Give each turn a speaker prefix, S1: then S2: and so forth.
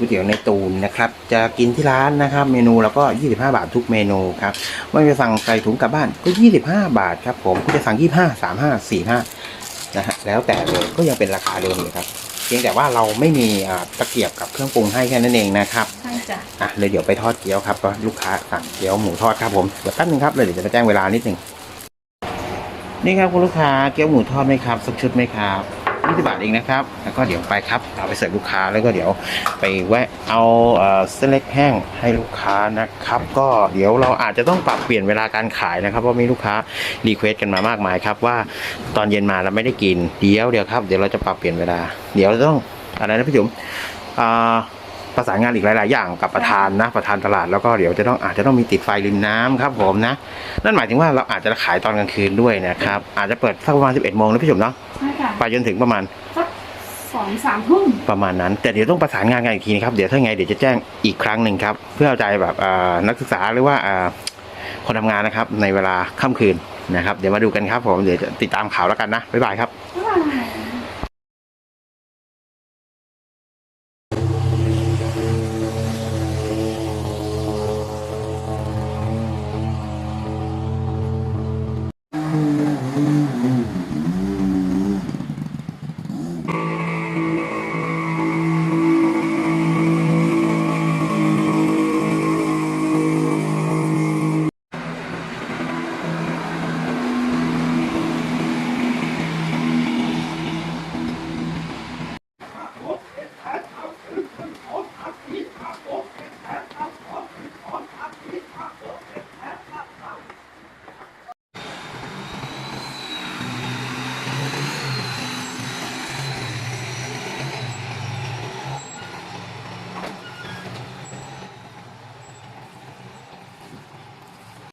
S1: ก๋วยเตี๋ยวในตูนนะครับ จะกินที่ร้านนะครับ เมนูแล้วก็ 25 บาททุกเมนูครับไม่จะสั่งใส่ถุงกลับบ้านก็ 25 บาทครับผมก็จะสั่ง 25 35 45นะฮะแล้วแต่เลยก็ยังเป็นราคาเดิมอยู่ครับ เพียงแต่ว่าเราไม่มีอ่าตะเกียบกับเครื่องปรุงให้แค่นั้นเองนะครับ
S2: ใช่จ้ะ
S1: อะเลยเดี๋ยวไปทอดเกี๊ยวครับก็ลูกค้าสั่งเกี๊ยวหมูทอดครับผมเดี๋ยวแป๊บนึงครับเลยเดี๋ยวจะไปแจ้งเวลานิดนึงนี่ครับคุณลูกค้าเกี๊ยวหมูทอดไหมครับสักชุดไหมครับ 20บาทเองนะครับ แล้วก็เดี๋ยวไปครับเอาไปเสิร์ฟลูกค้าแล้วก็เดี๋ยวไปแวะเอาเส้นเล็กแห้งให้ลูกค้านะครับ ก็เดี๋ยวเราอาจจะต้องปรับเปลี่ยนเวลาการขายนะครับเพราะมีลูกค้ารีเควสกันมามากมายครับว่าตอนเย็นมาเราไม่ได้กินเดี๋ยวเดี๋ยวครับเดี๋ยวเราจะปรับเปลี่ยนเวลา เดี๋ยวต้องอะไรนะพี่จุ๋มอ่าประสานงานอีกหลาย ๆ อย่างกับประธานนะประธานตลาดแล้วก็เดี๋ยวจะต้องอาจจะต้องมีติดไฟริมน้ำครับผมนะ นั่นหมายถึงว่าเราอาจจะขายตอนกลางคืนด้วยนะครับ อาจจะเปิดสักประมาณ11โมงนะพี่ชมเนาะ
S2: ใช่ค่ะ
S1: ไปจนถึงประมาณ
S2: สักสองสามทุ่ม
S1: ประมาณนั้น แต่เดี๋ยวต้องประสานงานกันอีกทีนะครับเดี๋ยวถ้าไงเดี๋ยวจะแจ้งอีกครั้งหนึ่งครับ เพื่อเอาใจแบบอ่านักศึกษาหรือว่าอ่าคนทำงานนะครับ ในเวลาค่ำคืนนะครับ เดี๋ยวมาดูกันครับผมเดี๋ยวจะติดตามข่าวแล้วกันนะบ๊ายบายครับ
S2: ใช่